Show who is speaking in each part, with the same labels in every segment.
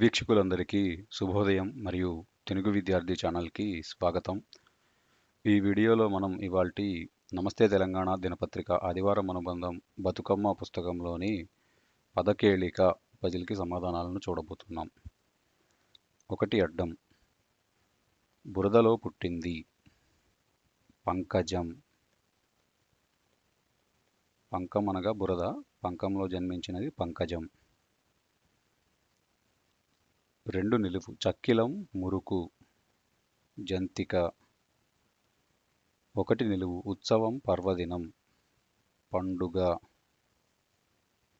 Speaker 1: వీక్షకులందరికీ శుభోదయం మరియు తెలుగు విద్యార్థి ఛానల్కి స్వాగతం. ఈ వీడియోలో మనం ఇవాల్టి నమస్తే తెలంగాణ దినపత్రిక ఆదివారం అనుబంధం బతుకమ్మ పుస్తకంలోని పదకేళిక పజిల్కి సమాధానాలను చూడబోతున్నాం. ఒకటి అడ్డం. బురదలో పుట్టింది పంకజం. పంకం అనగా బురద పంకంలో జన్మించినది పంకజం. రెండు నిలువు చక్కిలం మురుకు జంతిక. ఒకటి నిలువు ఉత్సవం పర్వదినం పండుగ.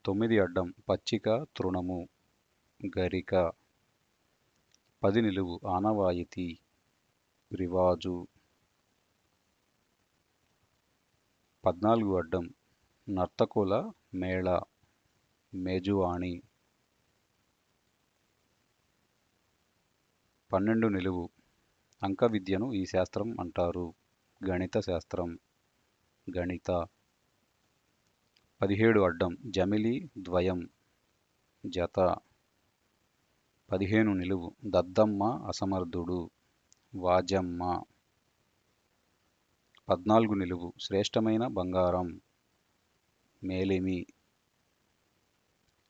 Speaker 1: తొమ్మిది అడ్డం పచ్చిక తృణము గరిక. పది నిలువు ఆనవాయితీ రివాజు. పద్నాలుగు అడ్డం నర్తకుల మేళ మేజువాణి. పన్నెండు నిలువు అంక విద్యను ఈ శాస్త్రం అంటారు. గణిత శాస్త్రం. గణిత. పదిహేడు అడ్డం. జమిలి ద్వయం. జత. పదిహేను నిలువు. దద్దమ్మ అసమర్థుడు. వాజమ్మ. పద్నాలుగు నిలువు. శ్రేష్టమైన బంగారం. మేలిమి.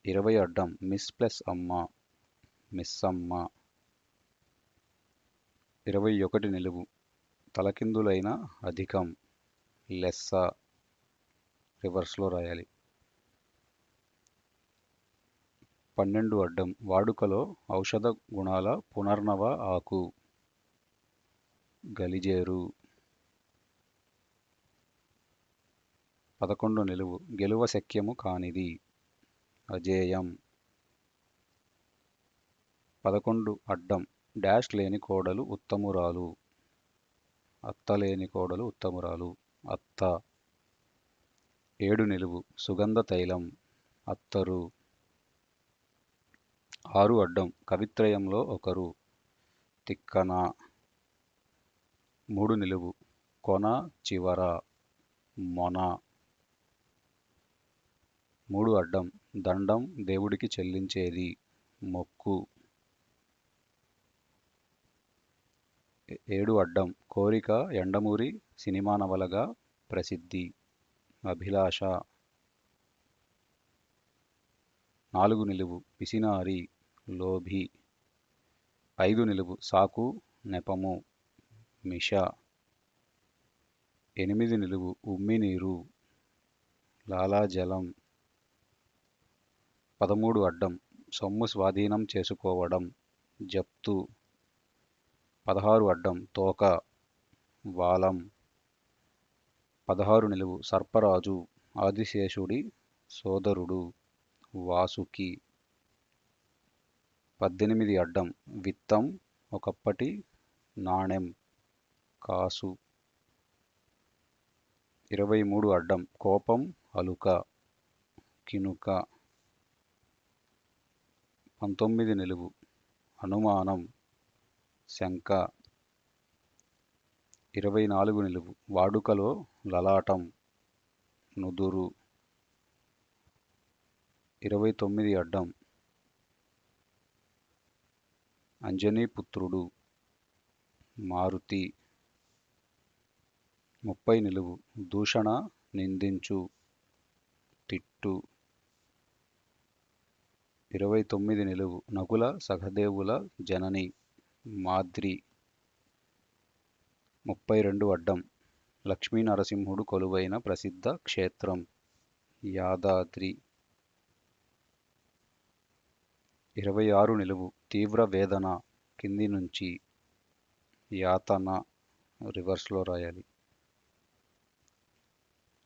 Speaker 1: ఇరవై అడ్డం. మిస్ ప్లస్ అమ్మ. మిస్సమ్మ ఇరవై ఒకటి నిలువు. తలకిందులైన అధికం. లెస్స. రివర్స్లో రాయాలి. పన్నెండు అడ్డం. వాడుకలో ఔషధ గుణాల పునర్నవ ఆకు. గలిజేరు. పదకొండు నిలువు. గెలువ శక్యము కానిది. అజేయం. పదకొండు అడ్డం. డాష్ లేని కోడలు ఉత్తమురాలు. అత్త లేని కోడలు ఉత్తమురాలు. అత్త. ఏడు నిలువు. సుగంధ తైలం. అత్తరు. ఆరు అడ్డం. కవిత్రయంలో ఒకరు. తిక్కన. మూడు నిలువు. కొన చివర. మొన. మూడు అడ్డం. దండం దేవుడికి చెల్లించేది. మొక్కు. ఏడు అడ్డం కోరిక ఎండమూరి సినిమా నవలగా ప్రసిద్ధి. అభిలాష. నాలుగు నిలువు పిసినారి లోభి. ఐదు నిలువు సాకు నెపము మిష. ఎనిమిది నిలువు ఉమ్మినీరు లాలాజలం పదమూడు అడ్డం సొమ్ము స్వాధీనం చేసుకోవడం జప్తు. పదహారు అడ్డం తోక వాలం పదహారు నిలువు సర్పరాజు ఆదిశేషుడి సోదరుడు వాసుకి. పద్దెనిమిది అడ్డం విత్తం ఒకప్పటి నాణెం కాసు. ఇరవై మూడు అడ్డం కోపం అలుక కినుక. పంతొమ్మిది నిలువు అనుమానం శంక ఇరవై నాలుగు నిలువు. వాడుకలో లలాటం. నుదురు. ఇరవై తొమ్మిది అడ్డం. అంజనీపుత్రుడు మారుతి. ముప్పై నిలువు. దూషణ నిందించు. తిట్టు. ఇరవై తొమ్మిది నిలువు. నకుల సహదేవుల జనని. మాద్రి. ముప్పై రెండు అడ్డం. లక్ష్మీ నరసింహుడు కొలువైన ప్రసిద్ధ క్షేత్రం. యాదాద్రి. ఇరవై ఆరు నిలువు. తీవ్ర వేదన కింది నుంచి యాతన రివర్స్లో రాయాలి.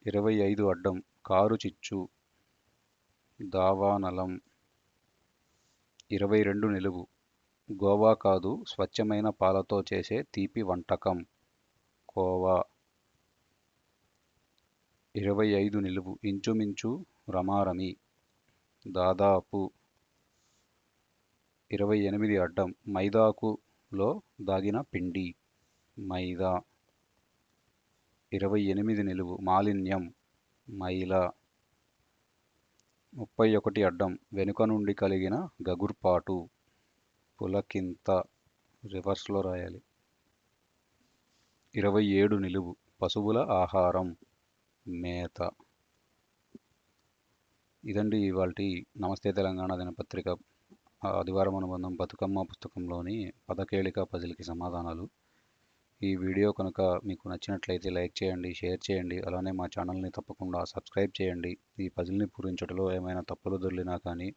Speaker 1: ఇరవై ఐదు అడ్డం. కారు చిచ్చు. దావానలం. ఇరవై రెండు నిలువు. గోవా కాదు స్వచ్ఛమైన పాలతో చేసే తీపి వంటకం. కోవా ఇరవై ఐదు నిలువు. ఇంచుమించు రమారమి. దాదాపు ఇరవై ఎనిమిది అడ్డం. మైదాకులో దాగిన పిండి. మైదా. ఇరవై ఎనిమిది నిలువు. మాలిన్యం. మైల. ముప్పై ఒకటి అడ్డం. వెనుక నుండి కలిగిన గగుర్పాటు. పులకింత రివర్స్లో రాయాలి. ఇరవై ఏడు నిలువు. పశువుల ఆహారం మేత. ఇదండి ఇవాళ నమస్తే తెలంగాణ దినపత్రిక ఆదివారం అనుబంధం బతుకమ్మ పుస్తకంలోని పదకేళిక పజిల్కి సమాధానాలు. ఈ వీడియో కనుక మీకు నచ్చినట్లయితే లైక్ చేయండి షేర్ చేయండి అలానే మా ఛానల్ని తప్పకుండా సబ్స్క్రైబ్ చేయండి. ఈ పజిల్ని పూరించడంలో ఏమైనా తప్పులు దొరికినా కానీ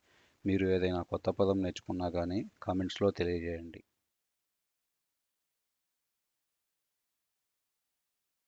Speaker 1: మీరు ఏదైనా కొత్త పదం నేర్చుకున్నా కానీ కామెంట్స్లో తెలియజేయండి.